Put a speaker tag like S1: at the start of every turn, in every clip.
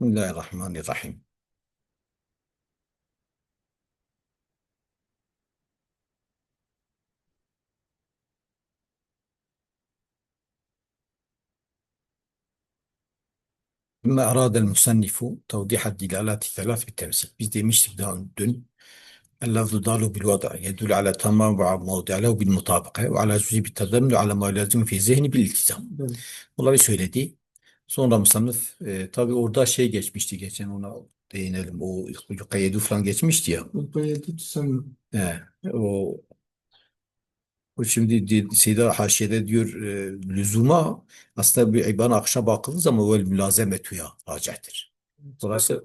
S1: بسم الله الرحمن الرحيم ثم أراد المصنف توضيح الدلالات الثلاث بالتمثيل demiştik daha dün اللفظ دال بالوضع يدل على تمام موضع له بالمطابقة وعلى جزء بالتضمن وعلى ما يلازم في ذهن بالالتزام
S2: Evet.
S1: Bunları söyledi. Sonra musannif e, tabi orada şey geçmişti geçen ona değinelim. O yukayyedu falan geçmişti ya.
S2: Sen
S1: He, o o şimdi di- Seyda Haşiye'de diyor e, lüzuma aslında bir ibana akışa bakıldığı zaman vel mülazemetuya raci'tir. Dolayısıyla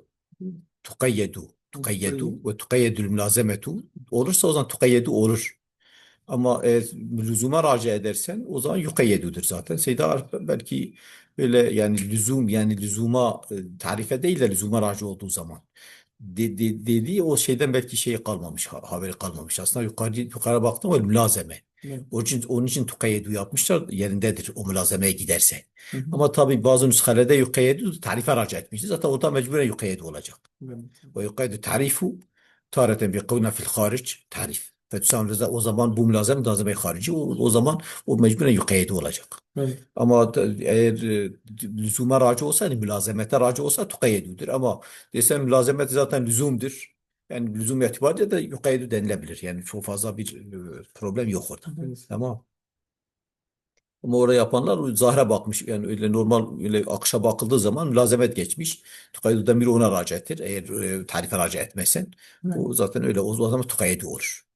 S1: tukayyedu, tukayyedu ve tukayyedül mülazemetu olursa o zaman tukayyedu olur. Ama eğer lüzuma raci edersen o zaman yukayyedudur zaten. Seyda belki böyle yani lüzum yani lüzuma e, tarife değil de lüzuma raci olduğu zaman de, de, dediği o şeyden belki şey kalmamış ha- haberi kalmamış aslında yukarı yukarı baktım o mülazeme
S2: Evet.
S1: Onun için, onun için tukayyedu yapmışlar yerindedir o mülazemeye giderse.
S2: Hı hı.
S1: Ama tabii bazı nüshalerde yukayyedu tarife raci etmişti. Zaten o da mecburen yukayyedu olacak.
S2: Evet.
S1: Ve yukayyedu tarifu tareten bi kavna fil hariç tarif. Fetusan Rıza o zaman bu mülazem lazım harici o, o zaman o mecburen yukayyede olacak.
S2: Evet.
S1: Ama e, eğer e, lüzuma racı olsa yani mülazemete racı olsa tukayyedudur ama desem mülazemet zaten lüzumdur. Yani lüzum itibariyle de yukayyedu denilebilir. Yani çok fazla bir e, problem yok orada.
S2: Evet.
S1: Tamam. Ama orada yapanlar zahre bakmış. Yani öyle normal öyle akışa bakıldığı zaman mülazemet geçmiş. Tukayyedu'dan biri ona raci ettir. Eğer e, tarife raci etmezsen.
S2: Evet.
S1: O zaten öyle. O zaman tukayyedu olur.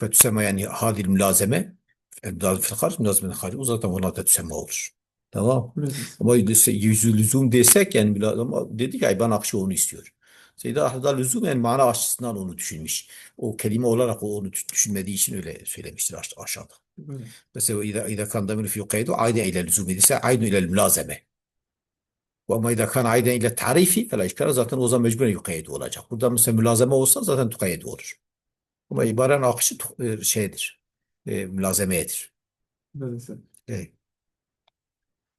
S1: Fetüsema yani hadil mülazeme. Emdal fil harc, mülazemetin harici. O zaten ona da tüsema olur. Tamam.
S2: Evet.
S1: Ama dese- yüzü lüzum desek yani müla- ama dedi ki ben akışı onu istiyor. Seyyid Ahmed'al lüzum yani mana açısından onu düşünmüş. O kelime olarak o onu düşünmediği için öyle söylemiştir aş- aşağıda.
S2: Evet.
S1: Mesela إذا إذا كان ضمير في قيد عائد إلى اللزوم ise عائد إلى الملازمة وأما إذا كان عائدا إلى التعريف فلا إشكال zaten o zaman mecburen yukayyed olacak. Burada mesela mülazeme olsa zaten tukayyed olur. Ama ibarenin akışı e, şeydir. E, mülazemeyedir.
S2: Evet.
S1: Evet.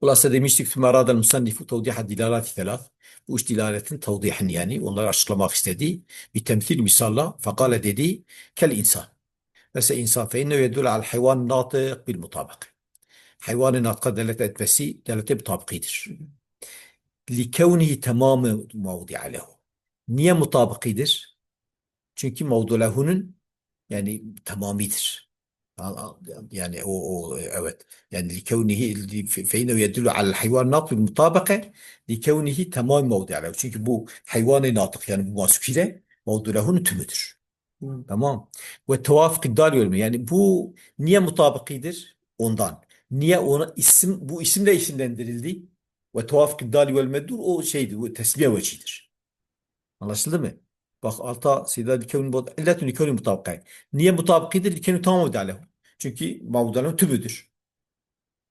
S1: Hulasa demiştik tüm aradel musannifu tevdiha dilalati telat. Bu üç dilaletin tevdihini yani onları açıklamak istedi. Bir temsil misalla fakale dedi kel insan. Mesela insan fe innehu yedul al hayvan natık bil mutabak. Hayvanın natıka delalet etmesi delate mutabıkidir. Likevnihi tamamı mevdi'a lehu. Niye mutabıkidir? Çünkü mevdu lehunun yani tamamidir. Yani o, o evet. Yani likevnihi feynehu yedullu alel hayvan natık mutabaka likevnihi tamam mevdi'a lehu. Çünkü bu hayvanı natık yani bu maskile mevdu lehunun tümüdür.
S2: Evet.
S1: Tamam. Ve tevafuk iddal yolunu. Yani bu niye mutabıkidir? Ondan. Niye ona isim bu isimle isimlendirildi? Ve tevafuk iddal vel meddur o şeydir. O tesmiye vecihidir. Anlaşıldı mı? Bak alta sidâ kevni illetün kevni mutabıkâin. Niye mutabıkidir? Kevni tamam müdahale. Çünkü mavdalenin tümüdür.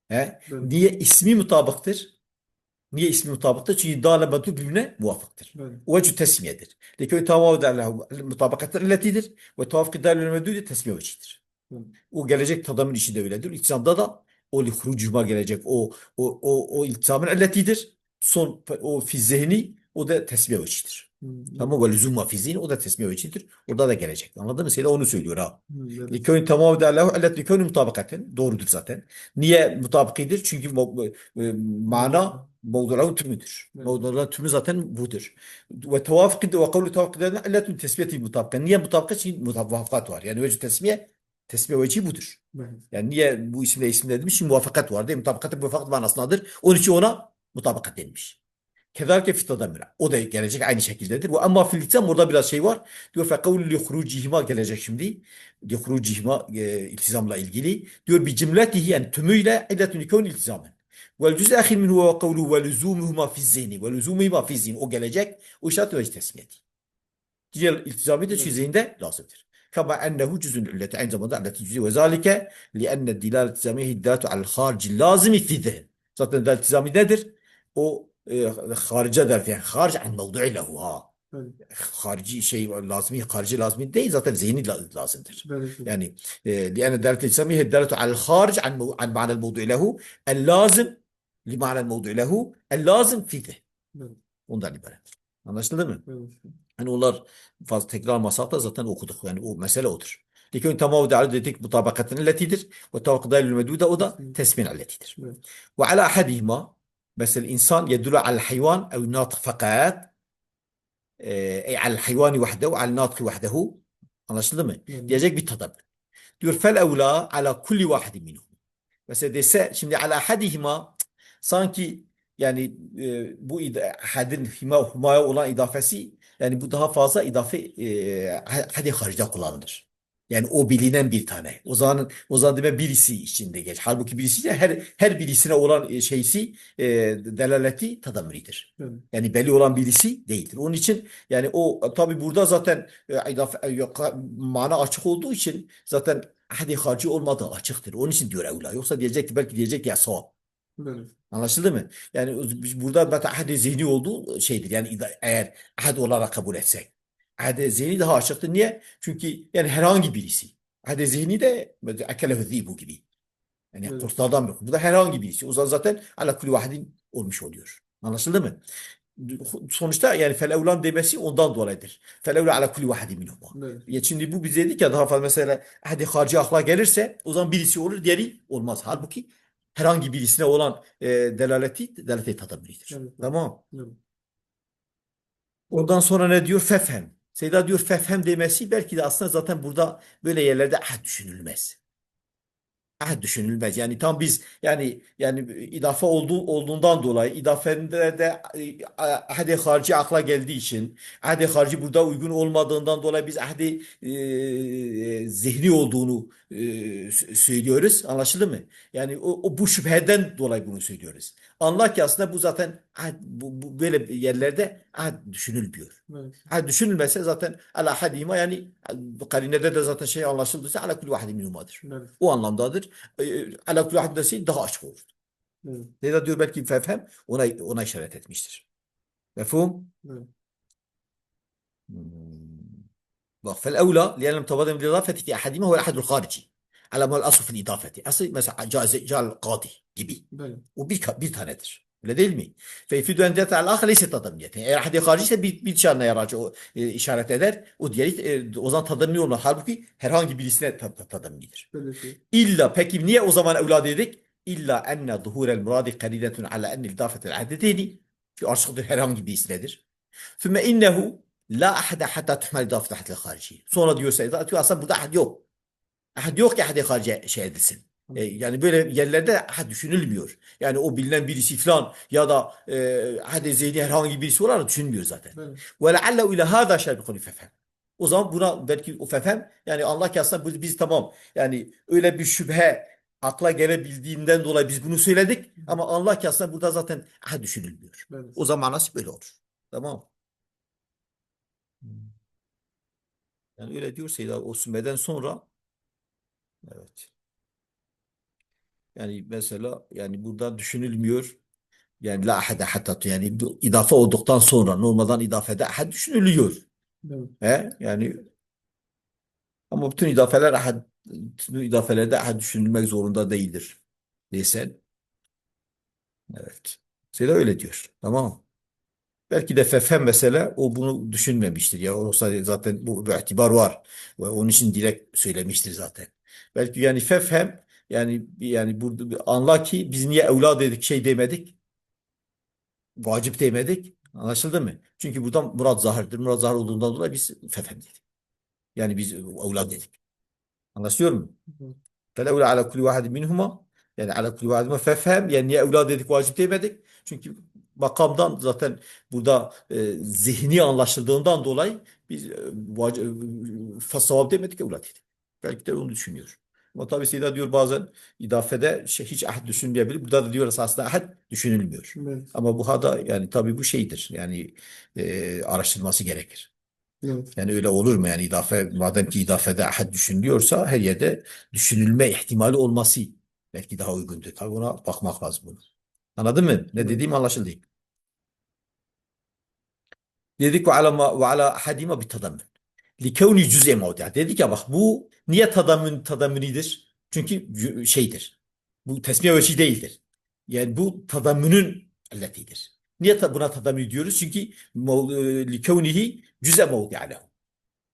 S1: He?
S2: Evet.
S1: Niye ismi mutabıktır? Niye ismi mutabıktır? Çünkü dâle medûb birbirine muvafıktır.
S2: Evet.
S1: Vecü tesmiyedir. Lekevni tamam müdahale mutabakatın illetidir. Ve tevafki dâle medûb tesmiye vecidir.
S2: Evet.
S1: O gelecek tadamın işi de öyledir. İktisamda da o lihrucuma gelecek o o o o iltisamın illetidir. Son o fi o da tesmiye vecidir.
S2: Hı.
S1: Tamam ve lüzumma fi zihni o da tesmiye vecihidir. Orada da gelecek. Anladın mı? Seyda onu söylüyor ha.
S2: Evet.
S1: Liköyün tamamı lehu ellet liköyün mutabakaten. Doğrudur zaten. Niye mutabakidir? Çünkü mo- e, mana mevduların tümüdür.
S2: Evet.
S1: Mevduların tümü zaten budur. Ve tevafuk ve kavlu tevafuk eden elletün tesmiyeti mutabaka. Niye mutabaka? Çünkü mutabakat var. Yani vecih tesmiye tesmiye vecihi budur.
S2: Evet.
S1: Yani niye bu isimle isimlendirmiş? Çünkü muvaffakat var değil mi? Mutabakat muvaffakat manasındadır. Onun için ona mutabakat denilmiş. Kezalike fit tadamür. O da gelecek aynı şekildedir. Ve ama fil iltizam orada biraz şey var. Diyor fe kavlu li hurucihima gelecek şimdi. Li hurucihima e, iltizamla ilgili. Diyor bi cimletihi yani tümüyle illetun ikon iltizamen. Vel cüz ahir minhu ve kavlu ve lüzumuhuma fi zihni. Ve lüzumuhuma fi zihni. O gelecek. O işaret ve tesmiyeti. Diğer iltizamı da şu zihinde lazımdır. Kama ennehu cüzün illeti aynı zamanda illeti cüzü ve zalike li enne dilalet iltizamiye hiddatu al harici lazimi fi zihin. Zaten iltizami nedir? O harice der yani haric an mevdu'i lehu ha.
S2: Evet.
S1: Harici şey lazmi harici lazmi değil zaten zihni la- lazımdır.
S2: Evet.
S1: يعني آه، لأن الدالة الإسلامية هي الدالة على الخارج عن مو- عن معنى الموضوع له اللازم لمعنى الموضوع له اللازم في ذهن
S2: Evet.
S1: Ondan ibaret. Anlaşıldı mı?
S2: Evet.
S1: Hani onlar fazla tekrar masafta zaten okuduk. Yani o mesele odur. Likün tamavu ala dedik mutabakatın illetidir. Ve tavakkıdayl medude o da tesmin illetidir.
S2: Evet.
S1: Ve ala ahadihima بس الإنسان يدل على الحيوان أو الناطق فقط. آه، أي على الحيوان وحده وعلى الناطق وحده.
S2: الله
S1: سلمة يجيك بالتطبيق يقول فالأولى على كل واحد منهم. بس إذا شمدي على أحدهما. سانكي يعني آه، بو أحد هما هما ولا إضافة سي يعني بو ده فازة إضافة آه، أحد خارجه ده كلاندر Yani o bilinen bir tane. O zaman o zaman deme birisi içinde geç. Halbuki birisi de her her birisine olan e, şeysi e, delaleti tadammüridir.
S2: Evet.
S1: Yani belli olan birisi değildir. Onun için yani o tabi burada zaten e, e, mana açık olduğu için zaten hadi harcı olmadığı açıktır. Onun için diyor evla. Yoksa diyecek ki belki diyecek ya sağ.
S2: Evet.
S1: Anlaşıldı mı? Yani burada zaten ahad zihni olduğu şeydir. Yani eğer ahad olarak kabul etsek. Ahad zihni daha açıktır. Niye? Çünkü yani herhangi birisi. Ahad zihni de ekelehu zibu gibi. Yani
S2: Evet.
S1: kurtlardan bir. Bu da herhangi birisi. O zaman zaten ala kulli vahidin olmuş oluyor. Anlaşıldı mı? Sonuçta yani felevlan demesi ondan dolayıdır. Felevla ala kulli vahidin minhuma.
S2: Evet.
S1: Ya şimdi bu bize dedik ya daha fazla mesela hadi harici akla gelirse o zaman birisi olur diğeri olmaz. Halbuki herhangi birisine olan e, delaleti delaleti tadabbüridir.
S2: Evet.
S1: Tamam.
S2: Evet.
S1: Ondan sonra ne diyor? Fefhem. Seyda diyor fefhem demesi belki de aslında zaten burada böyle yerlerde ahad düşünülmez. Ahad düşünülmez. Yani tam biz yani yani idafe olduğu olduğundan dolayı idafende de ahde harici akla geldiği için ahde harici burada uygun olmadığından dolayı biz ahdi e, zihni olduğunu e, sö- söylüyoruz. Anlaşıldı mı? Yani o, o bu şüpheden dolayı bunu söylüyoruz. Anla ki aslında bu zaten ahd, bu, bu böyle yerlerde ahd düşünülmüyor.
S2: Evet.
S1: Ha düşünülmese zaten ala hadima yani karinede de zaten şey anlaşıldıysa ala kulli vahidin minhumadır.
S2: Evet.
S1: O anlamdadır. E, ala kulli dese daha açık olur.
S2: Evet.
S1: Zeyda diyor belki fefhem ona ona işaret etmiştir. Mefhum?
S2: Evet.
S1: Hmm. Bak fel evla liyenem tevadem bil idafeti fi ahadima huve ahadul harici. Mal asl fil idafeti. Asıl mesela caize cal kadi gibi.
S2: Evet.
S1: O bir, bir tanedir. Öyle değil mi? Feyfidu en dete al-ahir leyse tadamniyete. Eğer hadi harici ise bir, bir şanla yararcı o, e, işaret eder. O diğeri e, o zaman tadamni olmaz. Halbuki herhangi birisine ta, ta, tadamnidir.
S2: Böyle şey.
S1: İlla peki niye o zaman evlad dedik? İlla enne zuhurel muradi karidetun ala enne idafetel ahdedeni. Çünkü aşıktır herhangi birisinedir. Sümme innehu la ahada hatta tuhmel idafete hatel harici. Sonra diyor Seyda diyor aslında burada ahad yok. Ahad yok ki ahadi harici şey edilsin. E, yani böyle yerlerde ahad düşünülmüyor. Yani o bilinen birisi falan ya da e, hadi zihni herhangi birisi olarak düşünülmüyor zaten. Ve leallehu ile hâzâ şerbikul fefhem. O zaman buna belki o fefhem yani Allah ki aslında biz, biz tamam yani öyle bir şüphe akla gelebildiğinden dolayı biz bunu söyledik ama Allah ki aslında burada zaten ahad düşünülmüyor.
S2: Evet.
S1: O zaman nasıl böyle olur? Tamam. Yani öyle diyor Seyyid o sümmeden sonra evet. Yani mesela yani burada düşünülmüyor. Yani la ahade hatta yani bu idafe olduktan sonra normalden idafede ahad düşünülüyor.
S2: Evet.
S1: He? Yani ama bütün idafeler ahad bütün idafelerde ahad düşünülmek zorunda değildir. Desen. Evet. Seyyid öyle diyor. Tamam. Belki de fefhem mesela o bunu düşünmemiştir. Ya olsa zaten bu bir itibar var. Ve onun için direkt söylemiştir zaten. Belki yani fefhem yani yani burada anla ki biz niye evlad dedik şey demedik. Vacip demedik. Anlaşıldı mı? Çünkü buradan Murat Zahir'dir. Murat Zahir olduğundan dolayı biz fefhem dedik. Yani biz evlad dedik. Anlaşıyor mu? Felevle ala kulli vahid minhuma yani ala kulli vahid fefhem yani niye evlad dedik vacip demedik. Çünkü makamdan zaten burada e, zihni anlaşıldığından dolayı biz e, e, fasavab demedik evlad dedik. Belki de onu düşünüyor. Ama tabii Seyda diyor bazen idafede şey, hiç ahd düşünmeyebilir. Burada da diyor esasında ahd düşünülmüyor.
S2: Evet.
S1: Ama bu hada yani tabii bu şeydir. Yani e, araştırılması gerekir.
S2: Evet.
S1: Yani öyle olur mu? Yani idafe, madem ki idafede ahad düşünülüyorsa her yerde düşünülme ihtimali olması belki daha uygundur. Tabii ona bakmak lazım bunu. Anladın mı? Ne dediğim anlaşıldı. Dedik ve ala ve ala ahadima bir tadammün. Likevni cüz'e mevdi'a. Dedik ya bak bu niye tadammün tadammünidir? Çünkü şeydir. Bu tesmiye ölçü değildir. Yani bu tadammünün illetidir. Niye buna tadamül diyoruz? Çünkü likevnihi cüze mevdi'alehu.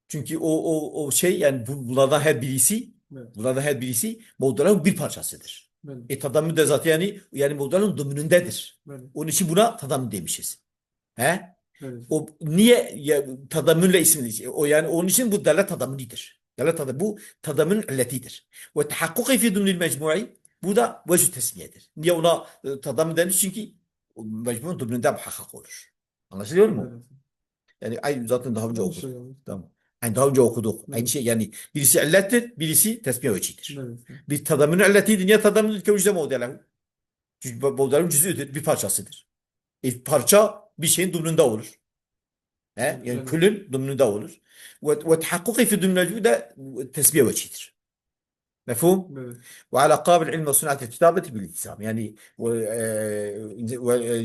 S1: Çünkü o, o, o şey yani bu, bunlardan her birisi
S2: Evet.
S1: bunlardan her birisi mevduların bir parçasıdır.
S2: Evet.
S1: E tadamül de zaten yani yani mevduların domünündedir.
S2: Evet.
S1: Onun için buna tadamül demişiz. He?
S2: Evet.
S1: O niye ya, tadamünle ismi o yani onun için bu delalet tadamünidir. Delalet tadamün bu tadamün illetidir. Ve tahakkuki fi dumnil mecmu'i bu da vecih tesmiyedir. Niye ona e, tadamün denir? Çünkü o mecmu'nun dumnunda muhakkak olur. Anlaşılıyor mu?
S2: Evet.
S1: Yani aynı zaten daha önce okuduk.
S2: söylüyorsun.
S1: Tamam. Yani daha önce okuduk. Aynı
S2: Evet.
S1: şey yani birisi illettir, birisi tesmiye vecihidir.
S2: Evet.
S1: Bir tadamün illetidir. Niye tadamün ilke mevdilehu? Çünkü mevduların cüzüdür, bir parçasıdır. E, parça bir şeyin dumrunda olur. He? Yani külün dumrunda olur. Ve, ve tahakkuki fi dumrul cude tesbih veçidir. Mefhum?
S2: Evet.
S1: Ve ala kabil ilmi ve sunati kitabeti bil iltisam. Yani ve e, e,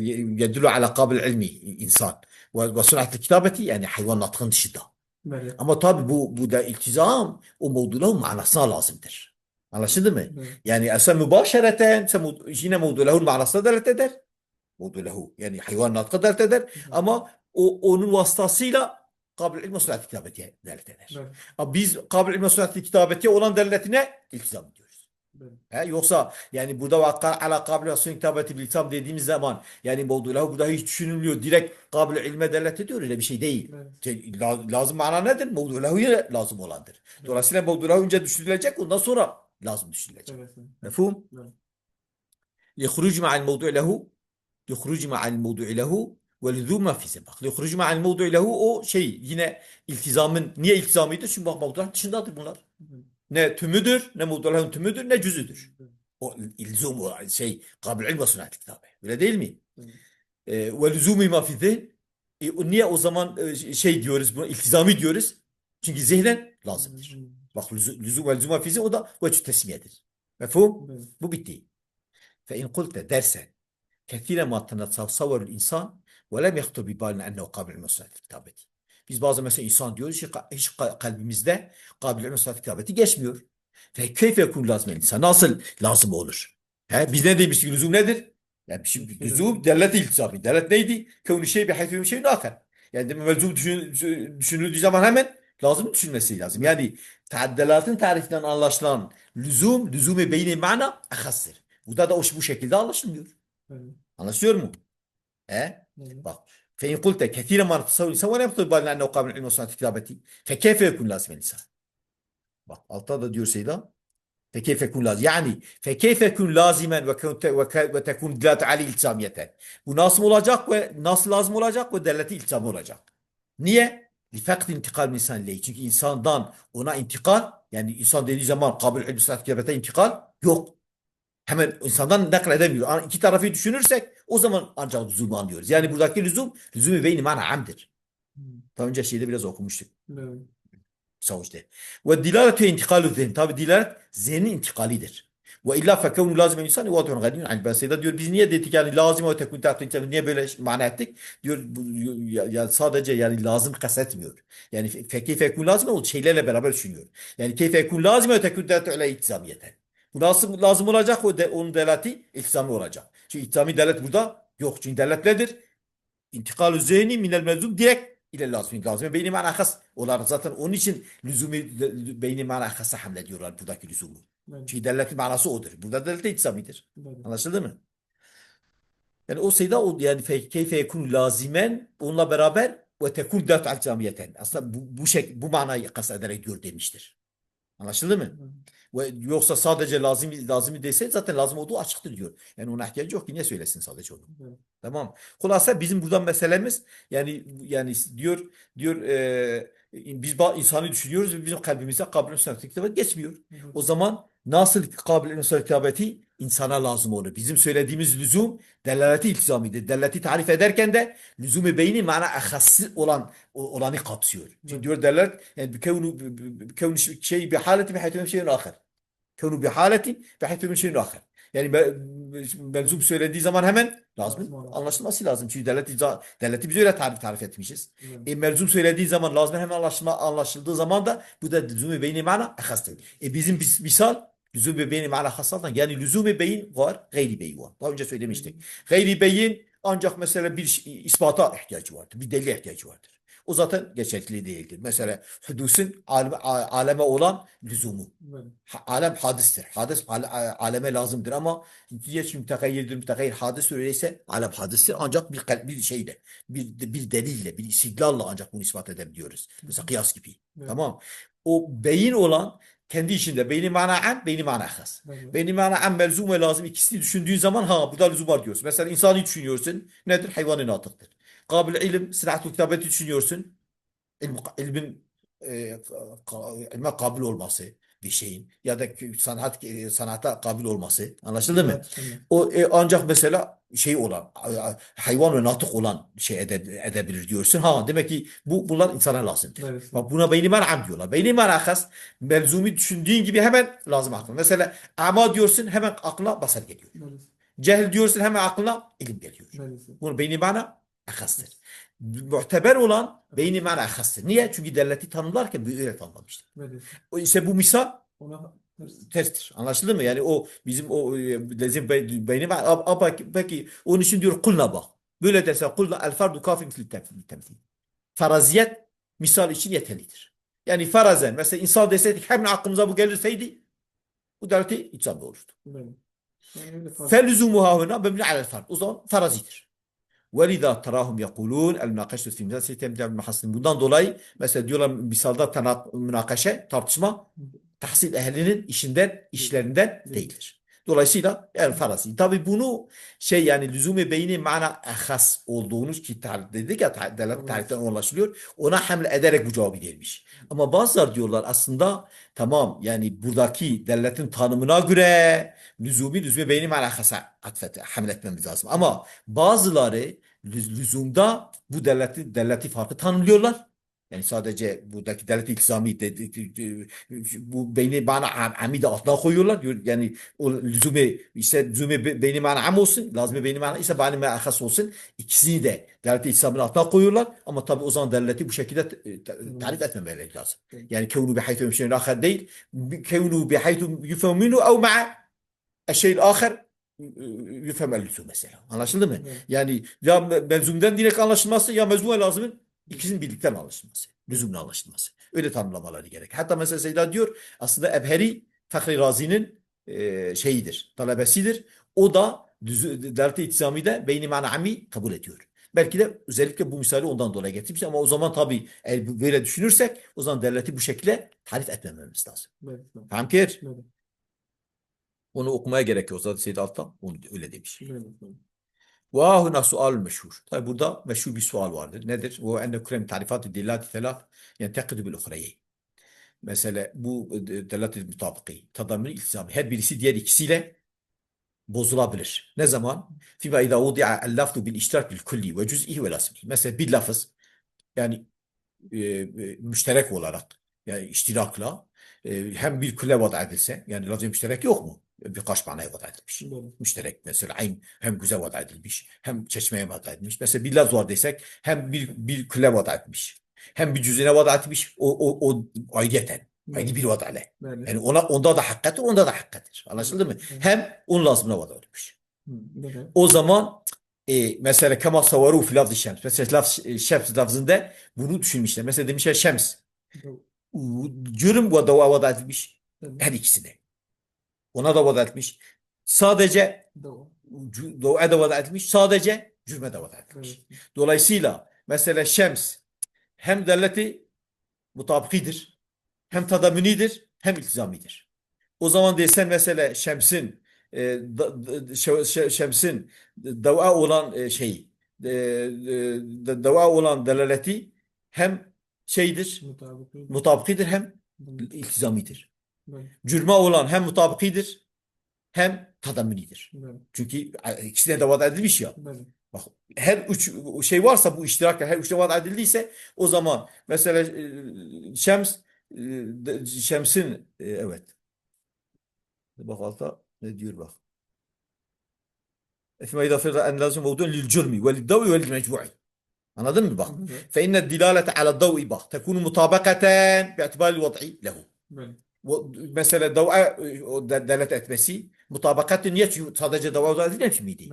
S1: yedulu ala kabil ilmi insan. Ve, ve sunati kitabeti yani hayvan natkın dışında.
S2: Evet.
S1: Ama tabi bu, bu da iltizam o mevduların manasına lazımdır. Anlaşıldı mı?
S2: Evet.
S1: Yani esa mübaşereten yine mevdulahun manasına delalet eder Mevdulehu yani hayvan natkı delalet eder. Ama o onun vasıtasıyla kabil ilmi sıhhat kitabetiye delalet eder.
S2: Evet.
S1: Ama biz kabil ilmi sıhhat kitabetiye olan delaletine iltizam diyoruz.
S2: Evet.
S1: He, yoksa yani burada vakka ala kabil ilmi kitabeti bil iltizam dediğimiz zaman yani mevdulehu burada hiç düşünülmüyor. Direkt kabil ilme delalet ediyor öyle bir şey değil.
S2: Evet.
S1: Şey, la- lazım mana nedir? Mevdulehu'ya lazım olandır. Dolayısıyla mevdulehu önce düşünülecek ondan sonra lazım düşünülecek.
S2: Evet.
S1: Mefhum?
S2: Evet.
S1: لخروج مع الموضوع له Yuhrucu ma'al mevdu'i lehu ve lüzuma fi sebak. Yuhrucu ma'al mevdu'i lehu o şey yine iltizamın niye iltizamıydı? Çünkü bak mevdu'ların dışındadır bunlar. Ne tümüdür, ne mevdu'ların tümüdür, ne cüzüdür. O ilzum o şey kabul ilm ve sunat kitabı. Öyle değil mi? Ve lüzumi ma fi Niye o zaman e, şey diyoruz buna iltizami diyoruz? Çünkü zihnen lazımdır. Bak lüzum ve lüzuma fizi o da veçü tesmiyedir. Mefhum? Bu bitti. Fe in kulte dersen Kethire ma tenesavsavvel insan ve lem yahtu bi balina ennehu kabil müsait kitabeti. Biz bazen mesela insan diyoruz ki hiç kalbimizde kabil müsait kitabeti geçmiyor. Ve keyfe kun lazım insan nasıl lazım olur? He, biz ne demiştik lüzum nedir? Yani şimdi lüzum delet iltisabı. Delet neydi? Kevni şey bir hayfü şey nafer. Yani mevzu düşün, düşünüldüğü zaman hemen lazım düşünmesi lazım. Yani teaddelatın tarifinden anlaşılan lüzum, lüzum-i beyni mana ahastir. Bu da da o, bu şekilde anlaşılmıyor.
S2: Evet.
S1: Anlaşılıyor mu? He?
S2: Evet.
S1: Bak. فإن قلت كثيرا ما نتصور الإنسان ولا يخطر بالنا أنه قابل للعلم وصناعة الكتابة فكيف يكون لازم الإنسان؟ Bak altta da diyor Seyda. فكيف يكون لازم يعني فكيف يكون لازما وكون- وك- وتكون دلالة عليه التزامية bu nasıl olacak ve nasıl lazım olacak ve devleti iltizam olacak. Niye? لفقد intikal min insan ileyhi. Çünkü insandan ona intikal yani insan dediği zaman kabil ilmi sıhhat kitabete intikal yok. Hemen insandan nakledemiyor. Ama iki tarafı düşünürsek o zaman ancak lüzumu anlıyoruz. Yani buradaki lüzum, lüzum-i beyni mana amdir. Daha önce şeyde biraz okumuştuk.
S2: Evet.
S1: Savcı'da. Ve dilaletü intikalü zihin. Tabi dilalet zihnin intikalidir. Ve illa fekevnu lazım insan vadun gadiyun an ben Seyda diyor biz niye dedik yani lazım ve tekun tahtin niye böyle mana ettik? Diyor bu, ya, ya sadece yani lazım kastetmiyor. Yani fe- fekeyfe fekun lazım o şeylerle beraber düşünüyor. Yani keyfe yekun lazım ve tekun tahtin öyle iltizamiyeten. Nasıl lazım olacak o de, onun delati iltizami olacak. Çünkü iltizami delet burada yok. Çünkü delet nedir? İntikalü zihni minel mevzum direkt ile lazım. Lazım beyni mana has. Onlar zaten onun için lüzumi beyni mana hasa hamle diyorlar buradaki lüzumu.
S2: Evet.
S1: Çünkü delatin manası odur. Burada delet iltizamidir.
S2: Evet.
S1: Anlaşıldı mı? Yani o sayıda o yani fe, keyfe yekun lazimen onunla beraber ve tekun dert iltizamiyeten. Aslında bu, bu şey bu manayı kastederek diyor demiştir. Anlaşıldı mı? Ve yoksa sadece lazım lazım dese zaten lazım olduğu açıktır diyor. Yani ona ihtiyacı yok ki niye söylesin sadece onu.
S2: Evet.
S1: Tamam. Hulasa bizim buradan meselemiz yani yani diyor diyor e, biz insanı düşünüyoruz ve bizim kalbimize kabul sünnet kitabet geçmiyor.
S2: Evet.
S1: O zaman nasıl kabul sünnet kitabeti insana lazım olur. Bizim söylediğimiz lüzum delaleti iltizamidir. Delaleti tarif ederken de lüzum-i beyni mana ahassı olan olanı kapsıyor. Çünkü diyor delalet yani kevnu kevnu şey bir haleti bir hayatı bir şeyin ahir. Kevnu bir haleti bir hayatı bir şeyin ahir. Yani me- mevzu söylediği zaman hemen lazım anlaşılması lazım. Çünkü devleti, devleti biz öyle tarif, tarif etmişiz.
S2: Evet.
S1: E, mevzum söylediği zaman lazım hemen anlaşılma, anlaşıldığı zaman da bu da lüzum-i beyni mana ahastır. E bizim misal lüzum-i beyni mana ahaslardan yani lüzum-i beyin var, gayri beyin var. Daha önce söylemiştik. Gayri beyin ancak mesela bir ispata ihtiyacı vardır. Bir delile ihtiyacı vardır. O zaten geçerli değildir. Mesela hudusun aleme, aleme olan lüzumu. Ha- Alem hadistir. Hadis ale- aleme lazımdır ama diye mütegayyirdir, mütegayyir hadis öyleyse alem hadistir ancak bir, bir şeyle, bir, bir delille, bir istidlalla ancak bunu ispat edebiliyoruz. Mesela kıyas gibi.
S2: Evet.
S1: Tamam. O beyin olan kendi içinde beyni mana am, beyni mana has.
S2: Böyle.
S1: Beyni mana am melzum ve lazım ikisini düşündüğün zaman ha burada lüzum var diyorsun. Mesela insanı düşünüyorsun. Nedir? Hayvanı natıktır. Kabil ilim, sınaat kitabeti düşünüyorsun. İlm, ilmin e, ilme kabil olması bir şeyin ya da sanat e, sanata kabil olması anlaşıldı mı?
S2: Evet.
S1: O e, ancak mesela şey olan hayvan ve natık olan şey ede- edebilir diyorsun. Ha demek ki bu bunlar insana lazımdır. Bak buna beyni men'am diyorlar. Beyni men'akas melzumi düşündüğün gibi hemen lazım aklına. Mesela ama diyorsun hemen aklına basar geliyor.
S2: Böyle.
S1: Cehil diyorsun hemen aklına ilim geliyor.
S2: Böyle.
S1: Bunu beyni mana akastır muhteber olan beyni mana hastı. Niye? Çünkü devleti tanımlarken bir öyle
S2: tanımlamışlar.
S1: Evet. O bu misal
S2: ona
S1: terstir. Anlaşıldı mı? Yani o bizim o lezim beyni mana. Peki onun için diyor kulna bak. Böyle dersen kulna el fardu kafi misli temsil. Faraziyet misal için yeterlidir. Yani farazen mesela insan deseydik hemen aklımıza bu gelirseydi bu devleti insan olurdu.
S2: Evet. Yani
S1: Felüzumu havuna bemni alel fard. O zaman farazidir. ولذا تراهم يقولون المناقشة في مثال تمتع بالمحصن bundan dolayı mesela diyorlar misalda tanak, münakaşe tartışma tahsil ehlinin işinden işlerinden değildir. Dolayısıyla el farazi. Tabi bunu şey yani lüzum-i beyni mana ahas olduğunu ki tarif dedik ya ta- delat tariften ulaşılıyor. Ona hamle ederek bu cevabı gelmiş. Ama bazılar diyorlar aslında tamam yani buradaki devletin tanımına göre lüzumi lüzumi beyni mana ahasa atfet, hamle etmemiz lazım. Ama bazıları lüz- lüzumda bu devleti devleti farklı tanımlıyorlar. Yani sadece buradaki devlet iltizami de, de, de, bu beni bana ami de altına koyuyorlar. Yani o lüzume işte lüzume beni bana am olsun, lazım beni bana işte bana ahas olsun. İkisini de devlet iltizamının altına koyuyorlar. Ama tabii o zaman devleti bu şekilde e, tarif etmemeleri lazım. Yani kevnu bihaytu yemşeyin ahar değil. Kevnu bihaytu yufeminu ev ma'a eşeyin ahar yüfemel lüzum mesela. Anlaşıldı mı? Yani ya mevzumden direkt anlaşılması ya mezmuya lazımın ikisinin birlikten anlaşılması. Lüzumla anlaşılması. Öyle tanımlamaları gerek. Hatta mesela Seyda diyor aslında Ebheri Fahri Razi'nin e, şeyidir, talebesidir. O da devlet-i İtizami'de beyni manami kabul ediyor. Belki de özellikle bu misali ondan dolayı getirmiş ama o zaman tabii eğer böyle düşünürsek o zaman devleti bu şekilde tarif etmememiz lazım.
S2: Böyle.
S1: Tamam ki?
S2: Böyle.
S1: Onu okumaya gerek yok. Zaten Seyyid Altan onu öyle demiş.
S2: Ve
S1: huna sual meşhur. Tabi burada meşhur bir sual vardır. Nedir? Ve enne kurem tarifat-ı dillati telaf yentekidu bil uhreyye. Mesela bu e, delat-ı mutabıkî, tadammül iltizamı. Her birisi diğer ikisiyle bozulabilir. Ne zaman? Fima idâ udi'a el lafzu bil iştirak bil kulli ve cüz'i ve lasmi. Mesela bir lafız yani e, e, müşterek olarak yani iştirakla e, hem bir külle vada edilse yani lafz-ı müşterek yok mu? Birkaç manaya vada edilmiş
S2: Böyle.
S1: müşterek mesela ayn hem güzel vada edilmiş hem çeşmeye vada edilmiş. Mesela bir laz var desek hem bir bir küle vada etmiş hem bir cüzine vada etmiş o o o ayrıyeten ayrı bir vada ile.
S2: Böyle.
S1: Yani ona onda da hakikatir onda da hakikatir. Anlaşıldı mı? Hem onun lazımına vada.
S2: Hı, Böyle.
S1: O zaman e, mesela kema savaru fi lafz şems. Mesela lafz e, şems lafzında bunu düşünmüşler. Mesela demişler şems. Cürüm ve dava vada etmiş. Her ikisine. Ona da vada etmiş. Sadece
S2: Doğru.
S1: Doğu'a da vada etmiş. Sadece cürme de vada etmiş.
S2: Böyle.
S1: Dolayısıyla mesela Şems hem devleti mutabıkidir, hem tadamünidir, hem iltizamidir. O zaman desen mesela Şems'in e, Şems'in dava olan e, şey e, e, dava olan delaleti hem şeydir,
S2: Mutabık.
S1: mutabıkidir hem iltizamidir.
S2: Böyle.
S1: Cürme olan hem mutabıkidir hem tadamünidir.
S2: Böyle.
S1: Çünkü e, ikisine de vada edilmiş ya.
S2: Böyle.
S1: Bak her üç şey varsa bu iştirakla her üçte vaat edildiyse o zaman mesela e, Şems e, de- Şems'in e, evet bak altta ne diyor bak فيما إذا فرض أن لازم موضوع للجرم وللضوء وللمجموع anladın mı bak
S2: Böyle.
S1: فإن الدلالة على الضوء bak تكون مطابقة باعتبار الوضع له
S2: Böyle.
S1: Bu- mesela dav'a o de- devlet etmesi mutabakatın niye? Sadece dava değil miydi?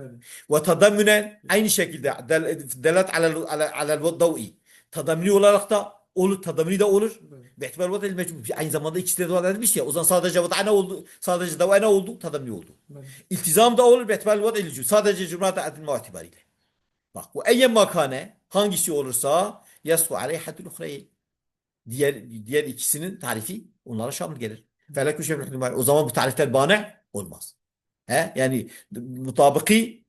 S1: Ve tadamünen aynı şekilde del, delat alel, dav'i. Tadamünü olarak da olur, tadamünü de olur. Bihtimal vada mecbur. Aynı zamanda ikisi de dua edilmiş ya. O zaman sadece vada ne oldu? Sadece dava ne oldu? Tadamünü oldu. İltizam da olur. Bihtimal vada ilcu. Sadece cümlete edilme itibariyle. Bak bu eyyen makane hangisi olursa yasfu aleyh haddül uhreyn. Diğer, diğer ikisinin tarifi onlara şamil gelir. Felekü ihtimal. O zaman bu tarifler bana olmaz. He? Yani mutabıki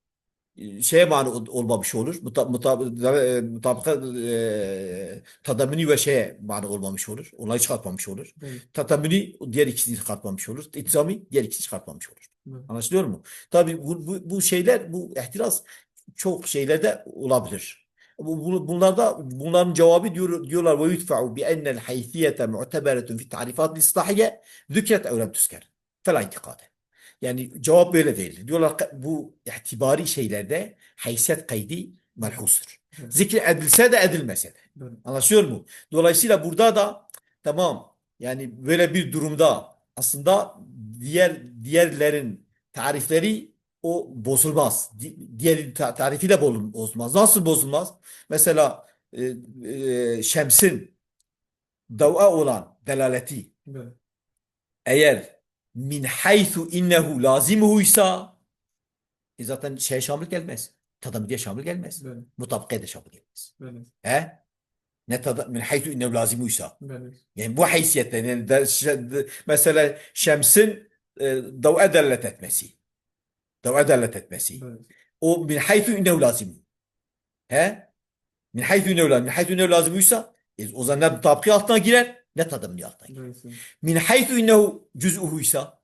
S1: e, şeye mani ol- olmamış olur. Muta, mutab, e, mutabıka e, tadamini ve şeye mani olmamış olur. Onları çıkartmamış olur.
S2: Evet.
S1: Tatamini diğer ikisini çıkartmamış olur. İtizami diğer ikisini çıkartmamış olur.
S2: Evet.
S1: Anlaşılıyor mu? Tabii bu, bu, bu şeyler, bu ihtiras çok şeylerde olabilir. Bu, bu- bunlarda bunların cevabı diyor, diyorlar ve yudfa'u bi ennel haysiyete mu'teberetun fi tarifat islahiye zükret ev lem tüsker. Fela itikade. Yani cevap böyle değil. Diyorlar bu itibari şeylerde haysiyet kaydı melhustur. Zikir edilse de edilmese de. Anlaşıyor mu? Dolayısıyla burada da tamam yani böyle bir durumda aslında diğer diğerlerin tarifleri o bozulmaz. Di- Diğer ta- tarifi de bozul- bozulmaz. Nasıl bozulmaz? Mesela e, e, Şems'in dav'a olan delaleti
S2: Evet.
S1: eğer min haythu innehu lazimuhuysa e zaten şey şamil gelmez. Tadamidiye şamil gelmez.
S2: Evet.
S1: Mutabakaya da şamil gelmez.
S2: Evet.
S1: He? Ne tada min haythu innehu lazimuysa.
S2: Evet.
S1: Yani bu haysiyetle yani de- de- mesela şemsin e, dav'a delalet etmesi delalet etmesi.
S2: Evet.
S1: O min haythu innehu lazim. He? Min haythu innehu lazim. Min haythu innehu lazimuysa e, o zaman ne mutabıkı altına girer ne tadımlı altına girer.
S2: Evet.
S1: Min haythu innehu cüz'uhuysa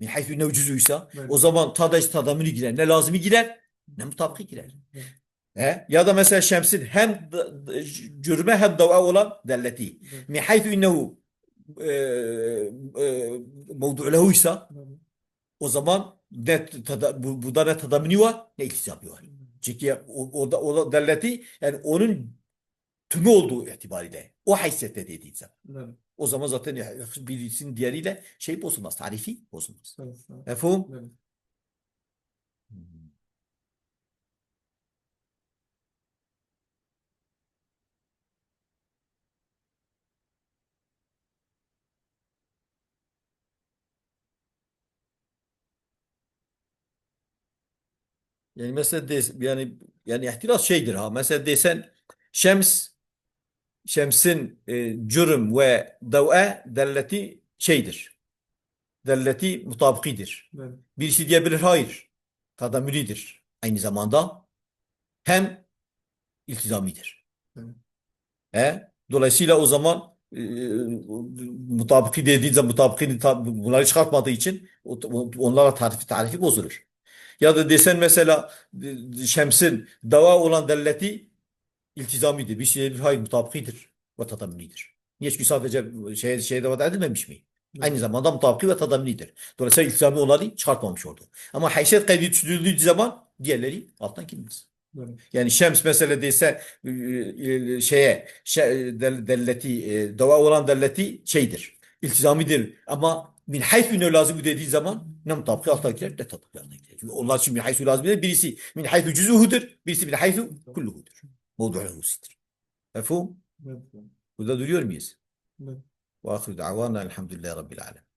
S1: min haythu innehu cüz'uhuysa
S2: evet.
S1: o zaman tadaş tadamını girer. Ne lazımı girer ne mutabıkı girer.
S2: Evet.
S1: He? Ya da mesela şemsin hem cürme hem dava olan delleti.
S2: Evet.
S1: Min haythu innehu e, e
S2: mevdu'lehuysa
S1: o zaman ne tada, bu, burada ne tadamini var ne iltizamı var. Çünkü o, o, da, o da delleti yani onun tümü olduğu itibariyle o haysiyette dediği zaman.
S2: Evet.
S1: O zaman zaten birisinin diğeriyle şey bozulmaz. Tarifi bozulmaz.
S2: Evet. Evet.
S1: Mefhum?
S2: Evet.
S1: Yani mesela des, yani yani ihtiras şeydir ha. Mesela desen şems şemsin e, cürüm ve dav'a delleti şeydir. Delleti mutabıkidir.
S2: Evet.
S1: Birisi diyebilir hayır. Tadamülidir. Aynı zamanda hem iltizamidir.
S2: Evet.
S1: He? Dolayısıyla o zaman e, mutabıki dediği zaman mutabıkini ta- bunları çıkartmadığı için onlara tarifi tarifi bozulur. Ya da desen mesela e, Şems'in dava olan delleti iltizamidir. Bir şey hayır mutabıkidir ve tadamülidir. Niye? Çünkü sadece şey, şeyde vada edilmemiş mi? Aynı zamanda mutabıki ve tadaminidir. Dolayısıyla iltizami olanı çıkartmamış oldu. Ama haysiyet kaydı düşürüldüğü zaman diğerleri alttan girmez.
S2: Evet.
S1: Yani Şems mesela dese e, e, şeye şe- del- delleti e, dava olan delleti şeydir. İltizamidir. Ama min haythu lazım dediği zaman ne mutabıkı altına girer ne tatabıkı altına girer. Çünkü onlar için min haythu lazım değil. Birisi min haythu cüzuhudur. Birisi min haythu kulluhudur. Mevdu'u sitir. Mefhum? Burada duruyor muyuz? Ve ahiru davana elhamdülillahi rabbil alemin.